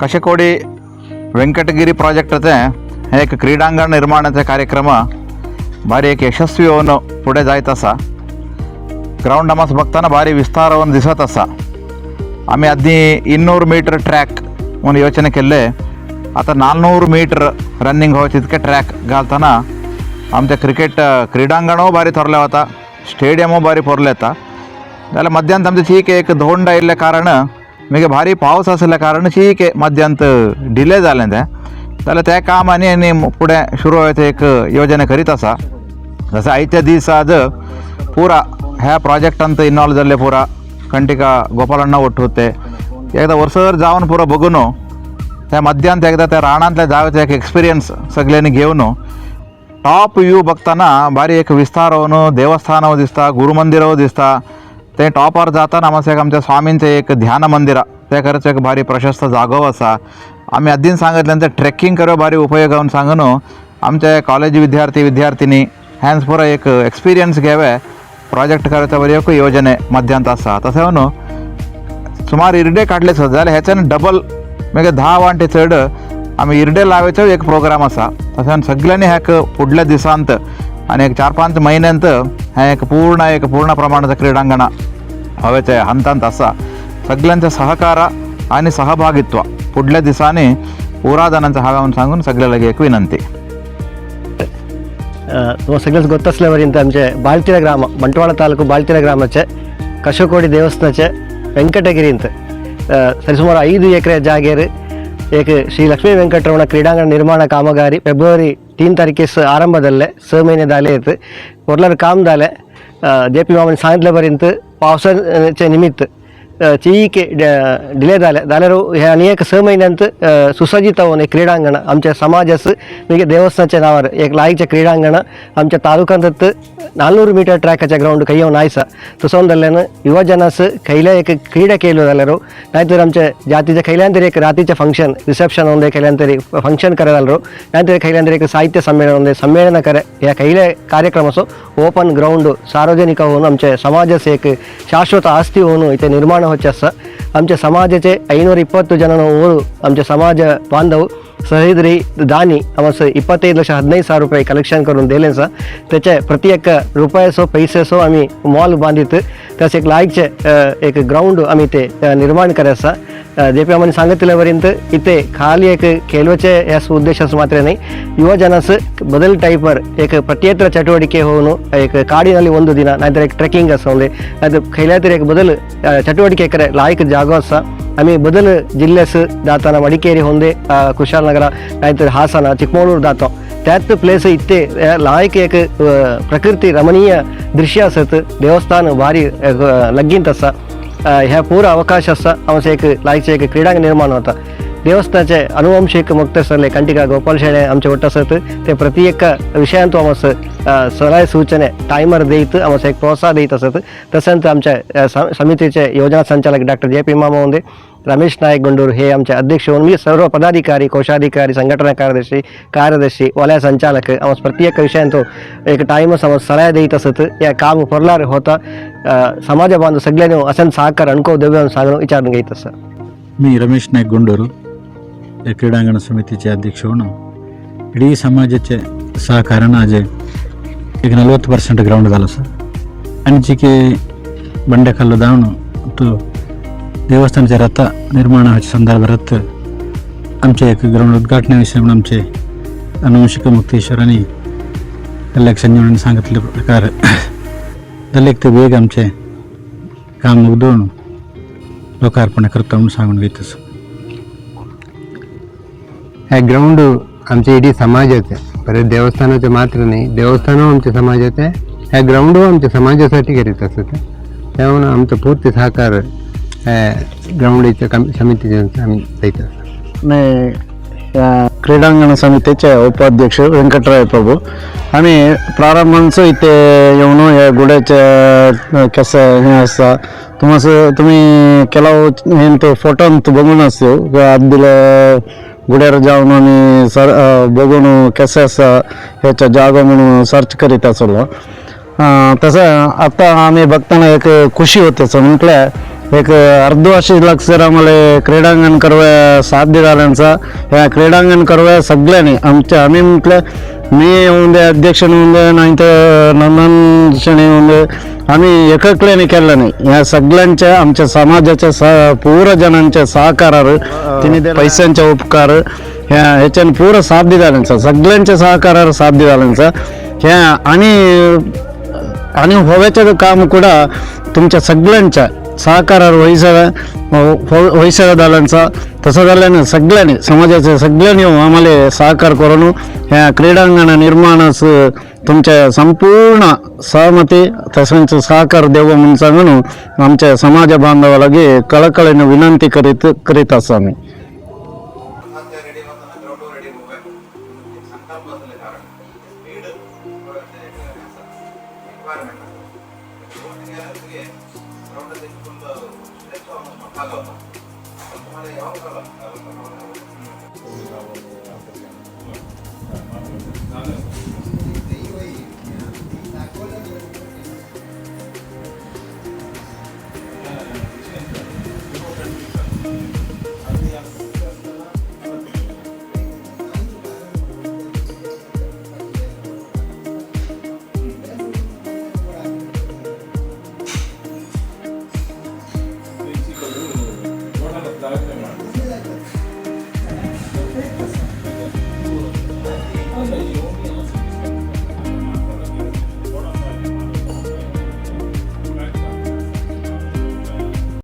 कशेकोडी व्यंकटगिरी प्रोजेक्टाचें हें एक क्रीडांगण निर्माणाचे कार्यक्रम भारी एक यशस्वी होऊन पुढे जायत आसा ग्राउंड आमास बघताना भारी विस्तार होऊन दिसत आसा आम्ही आधी ಇನ್ನೂರು ಮೀಟರ್ ಟ್ರ್ಯಾಕ್ ಒಂದು ಯೋಚನೆ केल्ले आता नालनूर मीटर रनिंग हो तितके ट्रॅक घालतना आमचें क्रिकेट क्रिडांगणूय भारी थोरलें वता स्टेडियमूय भारी भरलें येता जाल्यार मध्यांत आमचें चीक एक धोंड आयिल्ले कारण మీకు भारी పావస్ అసల कारणाशी की मध्यांत डिले जालें तें जाल्यार त्या कामांनी आनी फुडें सुरू जावचे एक योजना करीत आसा जसो आयत्या दीस पुरा ह्या प्रोजेक्टांत इन्वॉल्व जाल्ले पुरा. कंटिका गोपालण्णा वट्टुते एकदां वर्सभर जावन पुरो बघून हो. त्या मध्यांत एकदा त्या राणांतल्या जावेचा एक एक्सपिरियन्स सगळ्यांनी घेवन टॉप व्यू बघताना भारी एक विस्तार होऊन हो. देवस्थानव दिसता गुरुमंदिरव दिसता. ते टॉपार जाताना आमकां आमच्या स्वामींचें एक ध्यान मंदिर ते खरंच एक भारी प्रशस्त जागो आसा आमी आदीन सांगितलें ते ट्रेकिंग करप भारी उपयोग हांव सांगनू आमचे कॉलेज विद्यार्थी विद्यार्थिनी हॅन्स पुरो एक एक्सपिरियन्स घेवे प्रोजेक्ट बरी एक योजने मध्यांत आसा तशें न्हू सुमार इर्डे काडले सर जाल्यार हेच्यान डबल म्हणजे धा वांटे चड आमी इर्डे लावेचो एक प्रोग्राम आसा तशें सगळ्यांनी ह्या फुडल्या दिसांत ಆ ಚಾರ್ ಪಾಂಚ್ ಮೈನೆಂತ್ ಆಯಕ್ ಪೂರ್ಣ ಆಯಕ್ ಪೂರ್ಣ ಪ್ರಮಾಣದ ಕ್ರೀಡಾಂಗಣ ಹವೆತೆ ಹಂತಂತ ಅಸ ಸಗ್ಲಂಚ ಸಹಕಾರ ಆನಿ ಸಹಭಾಗಿತ್ವ ಪುಡ್ಲೆ ದಿಸಾನಿ ಊರಾದನಂಚ ಹಾಗವನ್ सांगून सगळ्याला एक विनंती सगळ्याच ಗೊತ್ತ असल्यावरिंत आमचे ಬಾಳ್ತಿರ ಗ್ರಾಮ ಬಂಟ್ವಾಳ ತಾಲೂಕು ಬಾಳ್ತಿರ ಗ್ರಾಮಕ್ಕೆ ಕಶಕೋಡಿ ದೇವಸ್ಥಾನಕ್ಕೆ ವೆಂಕಟಗಿರಿ ಅಂತ ಸರಿಸುಮಾರು ಐದು ಎಕರೆ ಜಾಗೇರು ಏಕೆ ಶ್ರೀ ಲಕ್ಷ್ಮೀ ವೆಂಕಟರಮಣ ಕ್ರೀಡಾಂಗಣ ನಿರ್ಮಾಣ ಕಾಮಗಾರಿ ಫೆಬ್ರವರಿ तीन तारखेस आरंभ झाले स महिने झाले आहेत वरला काम झालं जे पी मामाने सांगितल्यापर्यंत पावसाच्या निमित्त चीक डिले झाले जाल्यार हे आनी एक स म्हयन्यांत सुसज्जित होऊन एक क्रीडांगण आमच्या समाजास म्हणजे देवस्थानाच्या नावार एक लायकचें क्रीडांगण आमच्या तालुक्यांत नानूर मिटर ट्रॅकाच्या ग्राउंड खंय येवन आयसा तसोन जाल्ल्यान युवजनास खयल्या एक क्रीडा केल्यो जाल्यार नाहीतर आमच्या जातीच्या खयल्यान तरी एक रातीचें फंक्शन रिसेप्शन ಒಂದೇ खयल्यान तरी फंक्शन करे जाल्यार नाहीतर खयल्यान तरी एक साहित्य संमेलन ಒಂದೇ ಸಮ್ಮೇಳನ करे ह्या खयल्या कार्यक्रमाचो ओपन ग्राउंड सार्वजनिक होऊन आमच्या समाजास एक ಶಾಶ್ವತ ಆಸ್ತಿ होऊन इथे निर्माण होचे आसा आमच्या समाजाचे ಐನೂರ ಇಪ್ಪತ್ತು ಜನ ಓರು आमचे समाज बांधव ಸಹೋದರಿ ದಾನಿ ಅವಸು ಇಪ್ಪತ್ತೈದು ಲಕ್ಷ ಹದಿನೈದು ಸಾವಿರ ರೂಪಾಯಿ ಕಲೆಕ್ಷನ್ करून दिले सर त्याच्या प्रति एक रुपयासो पैसेसो आम्ही मॉल बांधित त्यास एक लायकचे एक ग्राउंड आम्ही ते निर्माण करायचा जेपी आम्हाला सांगितल्यापर्यंत इथे खाली एक खेळवचे याच उद्देशास मात्र नाही ಯುವಜನಸ್ ಬದಲ್ ಟೈಪರ್ ಏಕ ಪಠ್ಯೇತರ ಚಟುವಟಿಕೆ ಹೋನು ಏಕ ಕಾಡಿನಲ್ಲಿ ಒಂದು ದಿನ ನಂತರ ಏಕ ಟ್ರೆಕ್ಕಿಂಗ್ ಅಸ ಒಂದು ನಂತರ ಕೈಲಾತರ ಏಕ ಬದಲು ಚಟುವಟಿಕೆ ಕರೆ ಲಾಯಕ ಜಾಗವಸ ಆಮೆ ಬದಲು ಜಿಲ್ಲೆಸ್ ದಾತನ ಮಡಿಕೇರಿ ಹೊಂದೆ ಕುಶಾಲನಗರ ಆಯ್ತು ಹಾಸನ, ಚಿಕ್ಕಮಗಳೂರು ದಾತ. ತ್ಯಾತ್ ಪ್ಲೇಸ್ ಇತ್ತೆ ಲಾಯಕ್ ಪ್ರಕೃತಿ ರಮಣೀಯ ದೃಶ್ಯ ಸತ್, ದೇವಸ್ಥಾನ ಭಾರಿ ಲಗ್ಗಿಂತಸ ह्या ಪೂರ ಅವಕಾಶ असा हांव एक लायचे एक क्रीडांग निर्माण जाता देवस्थानाचे अनुवंशिक मुक्तस्थले कंटिका गोपाल शेळे आमचे ಒಟ್ಟು असत ते प्रति एक विषयांतू आमस सलाह सूचने टायमर देत आमस एक प्रोत्साह देत असत तसंच आमच्या अ, स- समितीचे योजना संचालक डॉक्टर जे पी मामा होंदे रमेश नायक गुंडूर हे आमचे अध्यक्ष होऊन मी सर्व पदाधिकारी कोषाधिकारी संघटना कार्यदर्शी कार्यदर्शी वलय संचालक आमस प्रत्येक विषयांतो एक टाइम समज सलाह देत असत या काम फरलार होता अ, समाज बांधव सगळ्यांनी असं सहकार अणको देऊ सांगणं विचारून घेत असं मी रमेश नाईक गुंडूरू या क्रीडांगण समितीचे अध्यक्ष होणं ಇಡೀ ಸಮಾಜಕ್ಕೆ ಸಹಕಾರನ ಅಜೆ ಈಗ ನಲ್ವತ್ತು ಪರ್ಸೆಂಟ್ ಗ್ರೌಂಡ್ ಅಲ್ಲ ಸರ್ ಅಂಚಿಕೆ ಬಂಡೆಕಲ್ಲು ದಾವಣು तो ದೇವಸ್ಥಾನचे रथ निर्माणाच्या संदर्भ रथ आमचे एक ग्राउंड उद्घाटनाविषयी म्हणून आमचे अनुवंशिक मुक्तेश्वरांनी कल्याक संजीवनी सांगितले प्रकार दलेक ते वेग आमचे काम उगदवून लोकार्पण करता म्हणून सांगून घेतस ह्या ग्राउंड आमच्या इडी समाजाचे परत देवस्थानाचे मात्र नाही देवस्थान आमच्या समाजाचे ह्या ग्राउंड आमच्या समाजासाठी करीत असत त्यामुळे आमचं पूर्ण सहकार ह्या ग्राउंडच्या कम समितीचे आम्ही देत असतो मी या क्रीडांगण समितीचे उपाध्यक्ष व्यंकटराय प्रभू आम्ही प्रारंभांचं इथे येऊन या गुड्याच्या कसं हे असता तुम्हाला तुम्ही ಕೆಲವು ಎಂತ ಫೋಟೋ ಅಂತ बघून असतो आदीला जाऊन आम्ही सर बघून कसं असं ह्याच्या जागा म्हणून सर्च करीत असलो तसं आता आम्ही बघताना एक खुशी होते असं म्हटलं एक अर्धवर्षी लक्ष आम्हाला क्रीडांगण करवा साध्य झाल्यांचा ह्या क्रीडांगण करवा सगळ्यांनी आमच्या आम्ही म्हटलं मी होऊन दे अध्यक्ष होऊन दे नाही तर नंदन क्षणी होऊन दे आम्ही एककल्याने केलं नाही. या सगळ्यांच्या आमच्या समाजाच्या स पूर जणांच्या सहकारार तिने पैशांच्या उपकार ह्या ह्याच्यानं पुरं साध्य झाल्यांचा सगळ्यांच्या सहकारार साध्य झाल्यांचा ह्या आणि आणि होव्याचं काम कुडा तुमच्या सगळ्यांच्या सहकाराहरू भइसकेर भइसकेको छ त्यसैले नै सगलाने समाज सगलाने सहकार गराउनु यहाँ क्रीडाङ्गण निर्माण तुमच्या संपूर्ण सहमती तसंच सहकार देव म्हणून आमच्या समाज बांधवाला कळकळीने विनंती करीत करीत असा ಓಟಿಗೆ ರೌಂಡ ತೆಗೆದುಕೊಂಡು ಆಗಲ್ಲ ಸ್ವಲ್ಪ ಮನೆ ಯಾವಾಗಲ್ಲ ಆಗಲ್ಲ second.